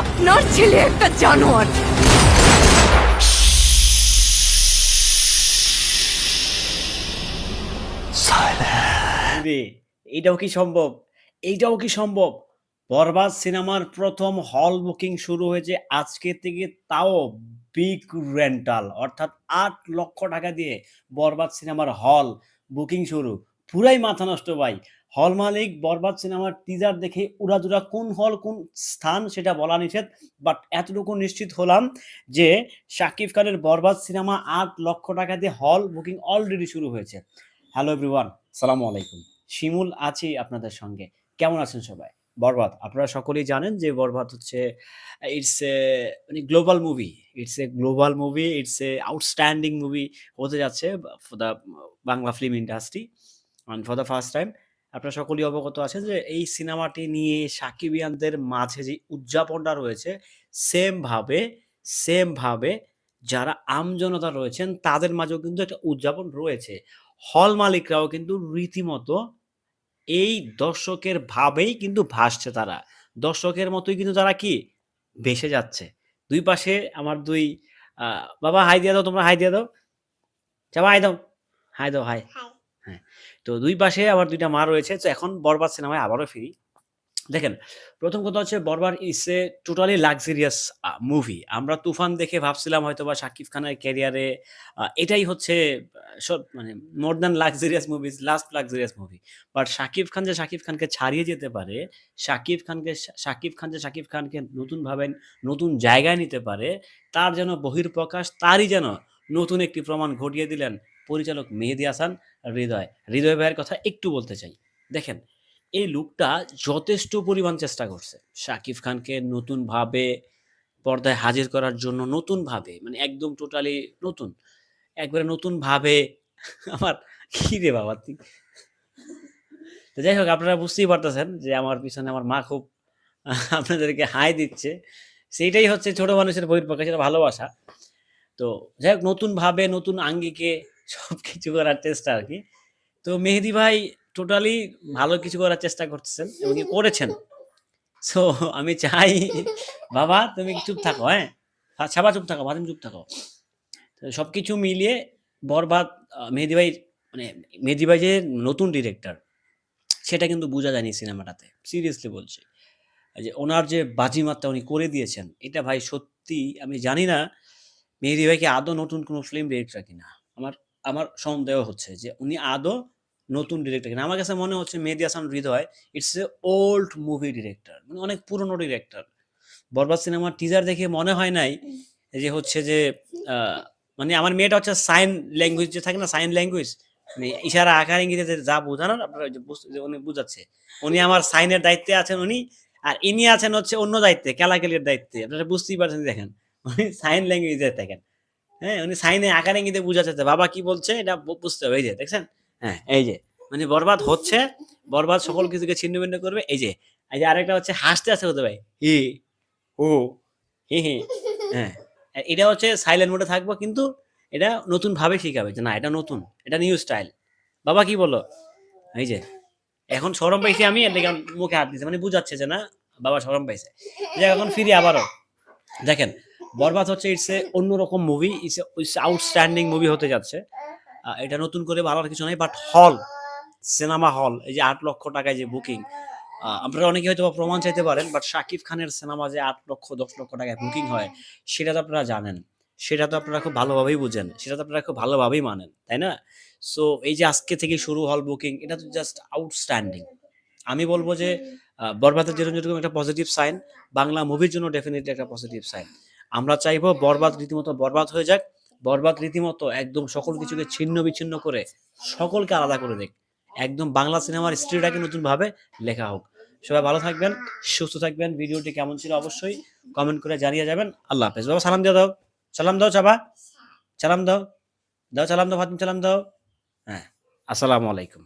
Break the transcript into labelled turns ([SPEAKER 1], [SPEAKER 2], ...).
[SPEAKER 1] আপনার ছেলে একটা জানোয়ার।
[SPEAKER 2] রে এইটাও কি সম্ভব? এইটাও কি সম্ভব? বরবাদ সিনেমার প্রথম হল বুকিং শুরু হয়েছে আজকে থেকে তাও বিগ রেন্টাল অর্থাৎ আট লক্ষ টাকা দিয়ে বরবাদ সিনেমার হল বুকিং শুরু। পুরাই মাথা নষ্ট ভাই। হল মালিক, বরবাদ সিনেমার টিজার দেখে উড়াদুরা কোন হল, কোন স্থান সেটা বলা নিষেধ। বাট এতটুকু নিশ্চিত হলাম যে শাকিব খানের বরবাদ সিনেমা আট লক্ষ টাকা দিয়ে হল বুকিং অলরেডি শুরু হয়েছে। হ্যালো এভরিওয়ান সালামু আলাইকুম। শিমুল আছি আপনাদের সঙ্গে। কেমন আছেন সবাই? বরবাদ, আপনারা সকলেই জানেন যে বরবাদ হচ্ছে ইটস এ মানে global movie it's a global movie it's a outstanding movie হতে যাচ্ছে for the Bangla film industry and for the first time আপনারা সকলেই অবগত আছেন যে এই সিনেমাটি নিয়ে সাকিবিয়ানদের মাঝে যে উদযাপনটা রয়েছে সেমভাবে সেমভাবে যারা আমজনতা রয়েছেন, তাদের মাঝেও কিন্তু একটা উদযাপন রয়েছে। হল মালিকরাও কিন্তু রীতিমতো এই দর্শকের ভাবেই কিন্তু ভাসছে তারা। দর্শকের মতোই কিন্তু তারা কি? ভেসে যাচ্ছে। দুই পাশে আমার দুই বাবা, হাই দিয়ে দাও, তোমরা হাই দিয়ে দাও। চাবা হাই দাও। হাই দাও হাই। তো দুই পাশে আমার দুইটা মা রয়েছে, তো এখন বরবাদ সিনেমায় আবারও ফিরি। দেখেন, প্রথম কথা হচ্ছে বরবার is a totally luxurious movie আমরা তুফান দেখে ভাবছিলাম হয়তো বা শাকিব খানের ক্যারিয়ারে এটাই হচ্ছে সব মানে more than luxurious movies last luxurious movie but Shakib Khan যে শাকিব খানকে ছাড়িয়ে যেতে পারে, শাকিব খানকে, শাকিব খান যে শাকিব খানকে নতুনভাবে নতুন জায়গায় নিতে পারে, তার যেন বহির্প্রকাশ তারই যেন নতুন একটি প্রমাণ ঘটিয়ে দিলেন পরিচালক মেহেদি হাসান। হৃদয় হৃদয় ভাইয়ের কথা একটু বলতে চাই। দেখেন, এই লুকটা যথেষ্ট পরিমাণ চেষ্টা করছে। শাকিব খানকে নতুনভাবে পর্দায় হাজির করার জন্য নতুনভাবে মানে একদম টোটালি নতুন। একবারে নতুনভাবে, আমার কি রে বাবা, তুই? তো যাই হোক, আপনারা বুঝতেই পারতেছেন যে আমার পিছনে আমার মা খুব আপনাদেরকে হাই দিচ্ছে। সেইটাই হচ্ছে ছোট মানুষের বহির্প্রকাশ এটা ভালোবাসা। তো যাই হোক, নতুনভাবে, নতুন আঙ্গিকে সব কিছু করার চেষ্টা আর কি। তো মেহেদি ভাই টোটালি ভালো কিছু করার চেষ্টা করতেছেন এবং করেছেন। সো আমি চাই, বাবা তুমি চুপ থাকো হ্যাঁ? ছাবা চুপ থাকো বাদিম চুপ থাকো। সব কিছু মিলিয়ে বরবাদ মেহেদি ভাই মানে মেহেদি ভাই যে নতুন ডিরেক্টর সেটা কিন্তু বোঝা যায়নি সিনেমাটাতে সিরিয়াসলি বলছি। যে ওনার যে বাজিমাতটা উনি করে দিয়েছেন, এটা ভাই সত্যি আমি জানি না মেহেদি ভাইকে আদৌ নতুন কোনো ফিল্ম ডিরেক্টর কিনা। আমার আমার সন্দেহ হচ্ছে যে উনি আদৌ নতুন ডিরেক্টর কিনা। আমার কাছে মনে হচ্ছে Mehedi Hasan Hridoy it's a old movie director মানে অনেক পুরনো ডিরেক্টর বরবাদ সিনেমার টিজার দেখে মনে হয় নাই যে হচ্ছে যে মানে আমার মেয়েটা হচ্ছে সাইন ল্যাঙ্গুয়েজ যে থাকে না সাইন ল্যাঙ্গুয়েজ মানে ইশারা আকার ইঙ্গিতে যে বোঝানোর আপনারা উনি বুঝাচ্ছে। উনি আমার সাইনের দায়িত্বে আছেন উনি আর ইনি আছেন হচ্ছে অন্য দায়িত্বে কেলাকেলির দায়িত্বে। আপনারা বুঝতেই পারছেন দেখেন। উনি সাইন ল্যাঙ্গুয়েজে দেখেন হ্যাঁ উনি সাইনে আকার ইঙ্গিতে বুঝাচ্ছে বাবা কি বলছে? এটা বুঝতে হবে। এই যে, দেখছেন? হ্যাঁ এই যে মানে বরবাদ হচ্ছে, বরবাদ সকল কিছুকে ছিন্ন ভিন্ন করবে। এই যে এই যে আরেকটা হচ্ছে, হাসতে আছে হতে ভাই হি ও হি হি। হ্যাঁ এটা হচ্ছে সাইলেন্ট মোডে থাকব, কিন্তু এটা নতুন ভাবে শিখাবে যে, না, এটা নতুন, এটা নিউ স্টাইল বাবা কি বলো এই যে, এখন সরম পাইছি আমি আমার মুখে হাত দিছে। মানে বুঝাচ্ছে যে, না, বাবা সরম পাইছে। এখন ফিরি আবারও। দেখেন বরবাদ হচ্ছে ইটস এ অন্যরকম movie it's it's outstanding movie হতে যাচ্ছে। এটা নতুন করে ভাবার কিছু নাই বাট হল সিনেমা হল এই যে আট লক্ষ টাকায় যে বুকিং আপনারা অনেকে হয়তো প্রমাণ চাইতে পারেন বাট শাকিব খানের সিনেমা যে আট লক্ষ, দশ লক্ষ টাকায় বুকিং হয়, সেটা তো আপনারা জানেন। সেটা তো আপনারা খুব ভালোভাবেই বুঝেন, সেটা তো আপনারা খুব ভালোভাবেই মানেন, তাই না? সো এই যে আজকে থেকে শুরু হল বুকিং এটা তো জাস্ট আউটস্ট্যান্ডিং আমি বলব যে বরবাদের যেরকম যেরকম একটা পজিটিভ সাইন বাংলা মুভির জন্য ডেফিনেটলি একটা পজিটিভ সাইন আমরা চাইব বরবাদ রীতিমতো বরবাদ হয়ে যাক বরবাদ রীতিমতো একদম সকল কিছুকে ছিন্ন বিচ্ছিন্ন করে সকলকে আলাদা করে দেখ একদম বাংলা সিনেমার স্ট্রিটাকে নতুন ভাবে লেখা হোক। সবাই ভালো থাকবেন সুস্থ থাকবেন। ভিডিওটি কেমন ছিল অবশ্যই কমেন্ট করে জানিয়ে যাবেন। আল্লাহ হাফেজ। বাবা সালাম দিয়ে দাও। সালাম দাও চাবা। সালাম দাও। দাও সালাম দাও ফাতিম সালাম দাও। হ্যাঁ আসসালামু আলাইকুম।